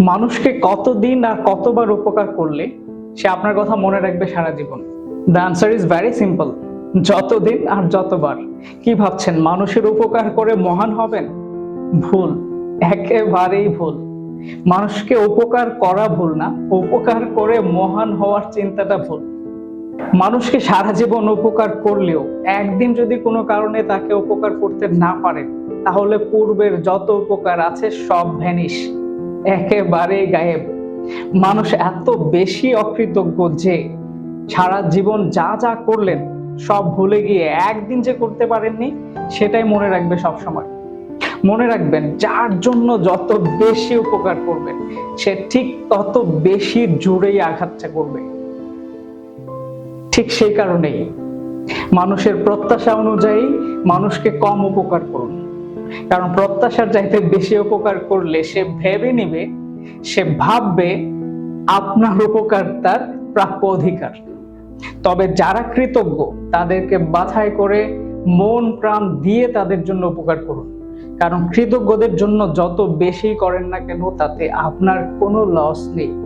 মানুষকে কতদিন আর কতবার উপকার করলে সে আপনার কথা মনে রাখবে সারা জীবন? The answer is very simple যতদিন আর যতবার। কি ভাবছেন, মানুষের উপকার করে মহান হবেন? ভুল। একেবারেই ভুল। মানুষকে উপকার করা ভুল না, উপকার করে মহান হওয়ার চিন্তাটা ভুল। মানুষকে সারা জীবন উপকার করলেও, একদিন যদি কোনো কারণে তাকে উপকার করতে না পারেন, তাহলে পূর্বের যত উপকার আছে সব ভ্যানিশ। একেবারে গায়েব। মানুষ এত বেশি অকৃতজ্ঞ যে সারা জীবন যা যা করলেন, সব ভুলে গিয়ে একদিন যে করতে পারেননি, সেটাই মনে রাখবে সব সময় মনে রাখবেন, যার জন্য যত বেশি উপকার করবেন, সে ঠিক তত বেশি জুড়েই আঘাতটা করবে। ঠিক সেই কারণেই মানুষের প্রত্যাশা অনুযায়ী মানুষকে কম উপকার করুন। কারণ প্রত্যাশার চাইতে বেশি উপকার করলে সে ভেবে নিবে, সে ভাববে আপনার উপকার তার প্রাপ্য অধিকার। তবে যারা কৃতজ্ঞ, তাদেরকে বাছাই করে মন প্রাণ দিয়ে তাদের জন্য উপকার করুন। কারণ কৃতজ্ঞদের জন্য যত বেশি করেন না কেন, তাতে আপনার কোনো লস নেই।